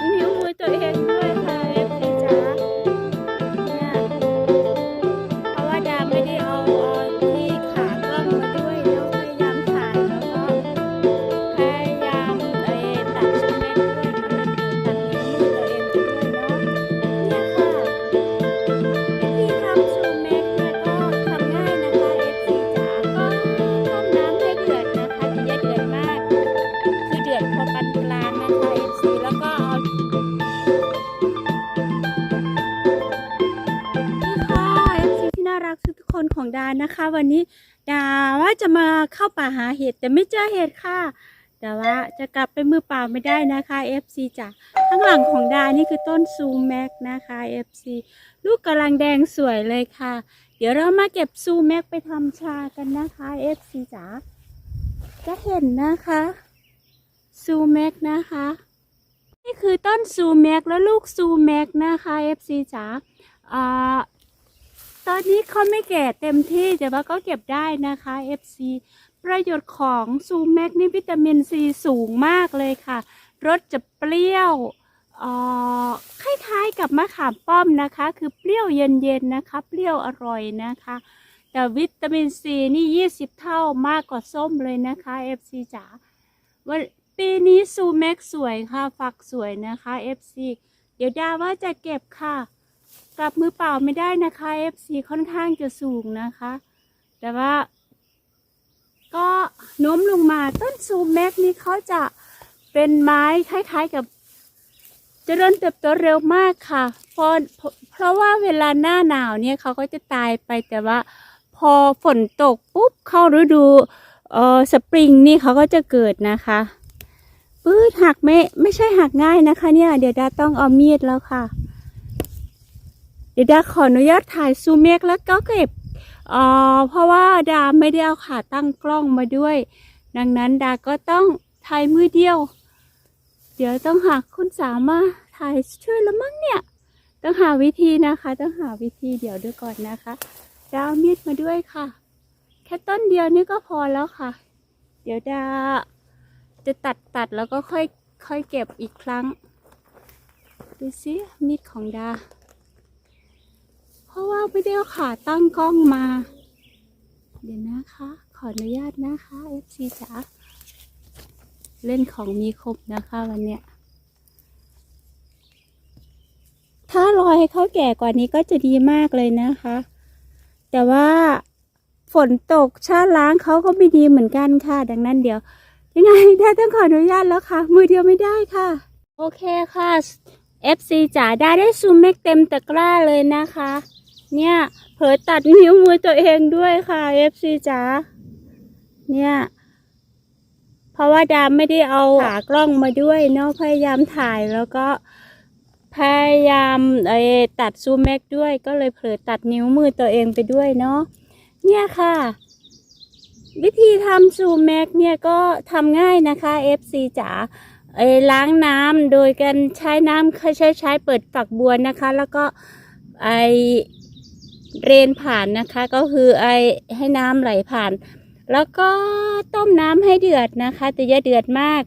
เผลอตัดนิ้ ดานะคะ วันนี้ดาว่าจะมาเข้าป่าหาเห็ดแต่ไม่เจอเห็ดค่ะแต่ว่าจะกลับไปมือเปล่าไม่ได้นะคะ FC จ๋าข้างหลังของดานี่คือต้นซูแม็กนะคะ FC ลูกกำลังแดงสวยเลยค่ะ เดี๋ยวเรามาเก็บซูแม็กไปทำชากันนะคะ FC จ๋าจะเห็นนะคะซูแม็กนะคะ นี่คือต้นซูแม็กและลูกซูแม็กนะคะ FC จ๋าอ่า ตอนนี้เขาไม่แก่เต็มที่แต่ว่าก็เก็บได้นะคะ FC ประโยชน์ของซูแม็กนี่วิตามินซีสูงมากเลยค่ะ รสจะเปรี้ยวเอ่อคล้ายๆกับมะขามป้อมนะคะ คือเปรี้ยวเย็นๆนะคะ เปรี้ยวอร่อยนะคะ แต่วิตามินซีนี่ 20 เท่ามากกว่าส้มเลยนะคะ FC จ๋าวันปีนี้ซูแม็กสวยค่ะ ฝักสวยนะคะ FC เดี๋ยวดาว่าจะเก็บค่ะ กลับมือเปล่าไม่ได้นะคะ FC ค่อนข้างจะสูงนะคะ แต่ว่า ก็โน้มลงมาต้นซูแม็กนี่เขาจะเป็นไม้คล้ายๆกับเจริญเติบโตเร็วมากค่ะเพราะเพราะว่าเวลาหน้าหนาวเนี่ยเขาก็จะตายไปแต่ว่า พอฝนตกปุ๊บเข้าฤดูเอ่อสปริงนี่เขาก็จะเกิดนะคะปื้ดหักไม่ไม่ใช่หักง่ายนะคะเนี่ย เดี๋ยวดาต้องเอามีดแล้วค่ะ เดี๋ยวดาขออนุญาตถ่ายซูมเมกแล้วก็เก็บเอ่อเพราะว่าดาไม่ได้เอาขาตั้งกล้องมาด้วย ดังนั้นดาก็ต้องถ่ายมือเดียว เดี๋ยวต้องหาคุณสามาถ่ายช่วยแล้วมั้งเนี่ย ต้องหาวิธีนะคะ ต้องหาวิธีเดี๋ยวด้วยก่อนนะคะดาวมีดมาด้วยค่ะ แค่ต้นเดียวนี่ก็พอแล้วค่ะ เดี๋ยวดาจะตัดตัดแล้วก็ค่อยค่อยเก็บอีกครั้งดูสิมีดของดา เพราะว่าไม่ได้เอาขาตั้งกล้องมา เดี๋ยวนะคะ ขออนุญาตนะคะ FC จ๋าเล่นของมีคมนะคะวันเนี้ยถ้ารอให้เขาแก่กว่านี้ก็จะดีมากเลยนะคะ แต่ว่าฝนตกชาล้างเขาก็ไม่ดีเหมือนกันค่ะ ดังนั้นเดี๋ยว ยังไงได้ต้องขออนุญาตแล้วค่ะ มือเดียวไม่ได้ค่ะ โอเคค่ะ FC จ๋าได้ได้ซูมเมกเต็มตะกร้าเลยนะคะ เนี่ย เผลอตัดนิ้วมือตัวเองด้วยค่ะ FC จ๋าเนี่ย เพราะว่าดามไม่ได้เอาขากล้องมาด้วยเนาะพยายามถ่ายแล้วก็พยายามเออตัดซูมแม็กด้วยก็เลยเผลอตัดนิ้วมือตัวเองไปด้วยเนาะเนี่ยค่ะ วิธีทำซูมแม็กเนี่ยก็ทำง่ายนะคะ FC จ๋าเออล้างน้ำโดยการใช้น้ำใช้ใช้เปิดฝักบัวนะคะ แล้วก็ไอ เรนผ่านนะคะ ก็คือไอให้น้ำไหลผ่าน แล้วก็ต้มน้ำให้เดือดนะคะแต่อย่าเดือดมาก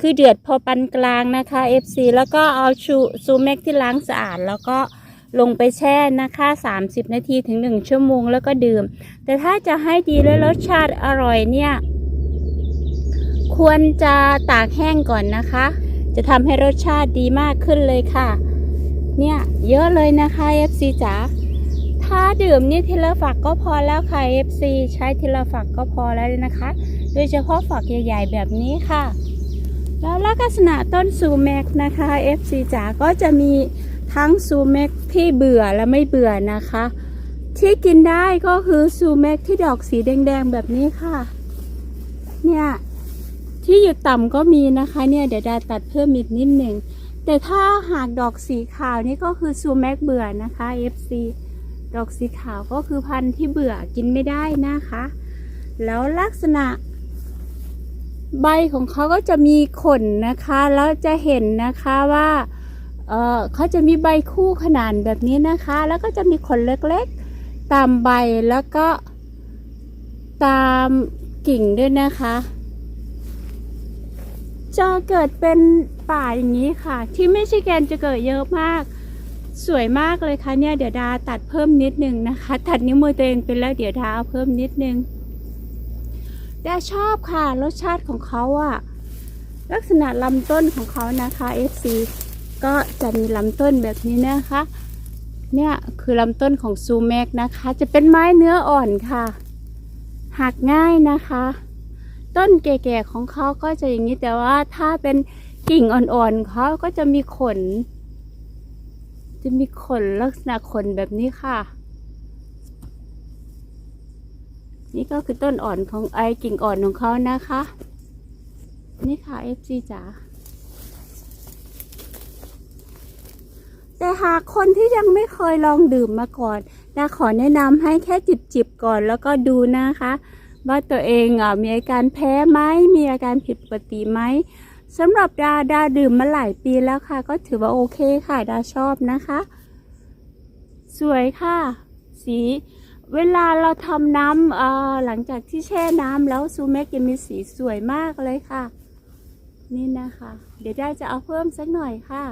คือเดือดพอปานกลางนะคะ FC แล้วก็เอาชูซูเม็กที่ล้างสะอาด แล้วก็ลงไปแช่นะคะ 30 นาทีถึง 1 ชั่วโมงแล้วก็ดื่ม แต่ถ้าจะให้ดีและรสชาติอร่อยเนี่ย ควรจะตากแห้งก่อนนะคะ จะทำให้รสชาติดีมากขึ้นเลยค่ะ เนี่ยเยอะเลยนะคะ FC จ๋าถ้า ดื่มนี่ทีละฝักก็พอแล้วค่ะ FC ใช้ทีละฝักก็พอแล้วนะคะ โดยเฉพาะฝักใหญ่ๆแบบนี้ค่ะ แล้วลักษณะต้นซูแม็กนะคะ FC จ๋าก็จะมีทั้งซูแม็กที่เบื่อและไม่เบื่อนะคะ ที่กินได้ก็คือซูแม็กที่ดอกสีแดงๆแบบนี้ค่ะ เนี่ยที่อยู่ต่ำก็มีนะคะเนี่ยเดี๋ยวดาตัดเพิ่มอีกนิดหนึ่งแต่ถ้าหากดอกสีขาวนี่ก็คือซูแม็กเบื่อนะคะ FC ดอกสีขาวก็คือพันธุ์ที่เบื่อกินไม่ได้นะคะ แล้วลักษณะ ใบของเขาก็จะมีขนนะคะ แล้วจะเห็นนะคะว่าเออเขาจะมีใบคู่ขนานแบบนี้นะคะ แล้วก็จะมีขนเล็กๆ ตามใบแล้วก็ตามกิ่งด้วยนะคะจะเกิดเป็นป่าอย่างนี้ค่ะ ที่ไม่ใช่แกนจะเกิดเยอะมาก สวยมากเลยค่ะเนี่ยเดี๋ยวดาตัดเพิ่มนิดนึงนะคะ ตัดนิ้วมือตัวเองเป็นแล้วเดี๋ยวดาเอาเพิ่มนิดนึงดาชอบค่ะ รสชาติของเขาอะลักษณะลำต้นของเขานะคะ FC ก็จะมีลำต้นแบบนี้นะคะ เนี่ยคือลำต้นของซูแมกนะคะ จะเป็นไม้เนื้ออ่อนค่ะ หักง่ายนะคะ ต้นแก่ๆของเขาก็จะอย่างนี้แต่ว่าถ้าเป็นกิ่งอ่อนๆเขาก็จะมีขน จะมีขนลักษณะขนแบบนี้ค่ะ นี่ก็คือต้นอ่อนของไอกิ่งอ่อนของเขานะคะ นี่ค่ะ FC จ๋าแต่หากคนที่ยังไม่เคยลองดื่มมาก่อนดาขอแนะนำให้แค่จิบๆก่อนแล้วก็ดูนะคะ ว่าตัวเองอะมีอาการแพ้ไหมมีอาการผิดปกติไหม สำหรับดาดาดื่มมาหลายปีแล้วค่ะ ก็ถือว่าโอเคค่ะ ดาชอบนะคะ สวยค่ะ สีเวลาเราทำน้ำอ่อหลังจากที่แช่น้ำแล้วซูเมกจะมีสีสวยมากเลยค่ะ นี่นะคะ เดี๋ยวได้จะเอาเพิ่มสักหน่อยค่ะ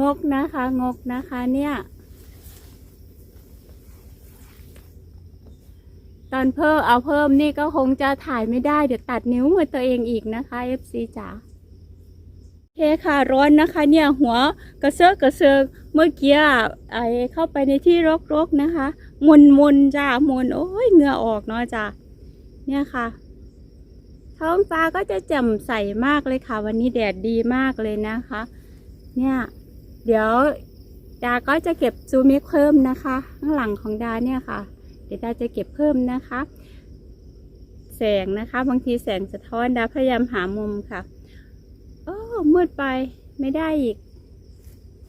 งกนะคะ งกนะคะเนี่ย ตอนเพิ่มเอาเพิ่มนี่ก็คงจะถ่ายไม่ได้ เดี๋ยวตัดนิ้วมือตัวเองอีกนะคะ FC จ๋าโอเคค่ะร้อนนะคะเนี่ยหัวกระเซาะกระเซิงเมื่อกี้ไอเข้าไปในที่รกๆนะคะมนมนจ้ามนโอ้ยเหงื่อออกเนาะจ้าเนี่ยค่ะ ท้องฟ้าก็จะแจ่มใสมากเลยค่ะ วันนี้แดดดีมากเลยนะคะ เนี่ย เดี๋ยวดาก็จะเก็บซูมิเพิ่มนะคะ ข้างหลังของดาเนี่ยค่ะ เดี๋ยวดาจะเก็บเพิ่มนะคะ แสงนะคะ บางทีแสงสะท้อนดาพยายามหามุมค่ะโอ้มืดไปไม่ได้อีก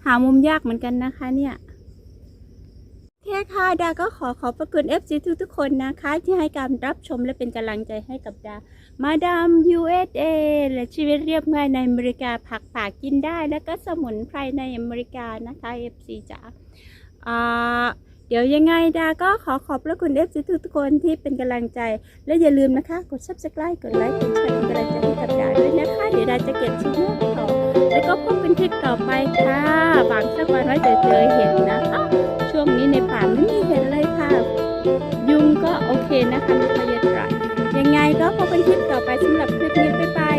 หามุมยากเหมือนกันนะคะเนี่ยโอเคค่ะดาก็ขอขอบพระคุณ FC ทุกทุกๆคนนะคะ ที่ให้การรับชมและเป็นกำลังใจให้กับดา มาดาม USA และชีวิตเรียบง่ายในอเมริกาผักป่ากินได้ แล้วก็สมุนไพรในอเมริกานะคะ FC จ๋าอ่า เดี๋ยวยังไงดาก็ขอขอบพระคุณ FC ทุกทุกคนที่เป็นกำลังใจ และอย่าลืมนะคะ กด subscribe กดไลค์กดแชร์เป็นกำลังใจให้กับดาด้วยนะคะ เดี๋ยวดาจะเก็บชิ้นเนื้อต่อแล้วก็พบกันคลิปต่อไปค่ะหวังสักวันว่าจะเจอเห็ดนะคะช่วงนี้ในป่าไม่มีเห็ดเลยค่ะ ยุงก็โอเคนะคะไม่ค่อยเยอะเท่าไหร่ยังไงก็พบกันคลิปต่อไปสำหรับคลิปนี้บ๊าย